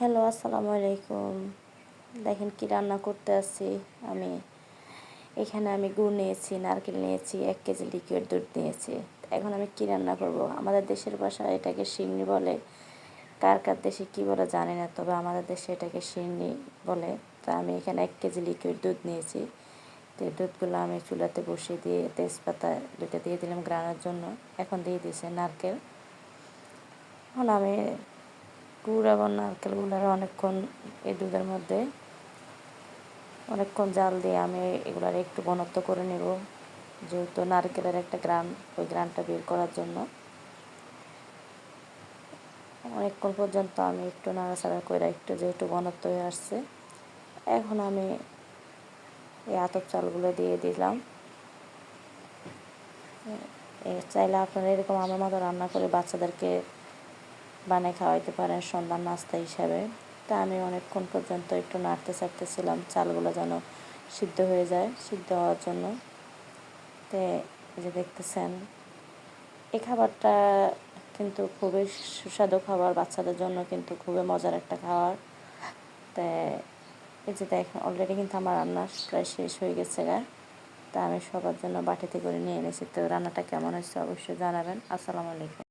Hello, আসসালামু আলাইকুম। দেখেন কি রান্না করতে আসছি আমি। এখানে আমি গুড় নিয়েছি, নারকেল নিয়েছি, এক কেজি লিকুইড দুধ নিয়েছি। এখন আমি কি রান্না করব? আমাদের দেশের ভাষায় এটাকে শিন্নি বলে। কার কার দেশে কী বলে জানি না, তবে আমাদের দেশে এটাকে শিন্নি বলে। তা আমি এখানে এক কেজি লিকুইড দুধ নিয়েছি। তো দুধগুলো আমি চুলাতে বসিয়ে দিয়ে তেজপাতা দুটো দিয়ে দিলাম গ্রানোর জন্য। এখন দিয়ে দিয়েছে নারকেল। এখন আমি গুড় এবং নারকেলগুলো অনেকক্ষণ এই দুধের মধ্যে। অনেকক্ষণ জাল দিয়ে আমি এগুলার একটু ঘনত্ব করে নেব, যেহেতু নারকেলের একটা গ্রান ওই গ্রানটা বের করার জন্য। অনেকক্ষণ পর্যন্ত আমি একটু নাড়াচাড়া করে একটু যেহেতু ঘনত্ব হয়ে আসছে, এখন আমি এই আতপ চালগুলো দিয়ে দিলাম। চাইলে আপনারা এরকম আমার মতো রান্না করে বাচ্চাদেরকে বানিয়ে খাওয়াইতে পারেন সন্ধ্যার নাস্তা হিসাবে। তা আমি অনেকক্ষণ পর্যন্ত একটু নাড়তে চাড়তেছিলাম চালগুলো যেন সিদ্ধ হয়ে যায়, সিদ্ধ হওয়ার জন্য। তো যে দেখতেছেন এই খাবারটা কিন্তু খুবই সুস্বাদু খাবার, বাচ্চাদের জন্য কিন্তু খুবই মজার একটা খাবার। তা এই যে দেখেন অলরেডি কিন্তু আমার রান্না প্রায় শেষ হয়ে গেছে গা। তা আমি সবার জন্য বাটিতে করে নিয়ে এনেছি। তো রান্নাটা কেমন হয়েছে অবশ্যই জানাবেন। আসসালামু আলাইকুম।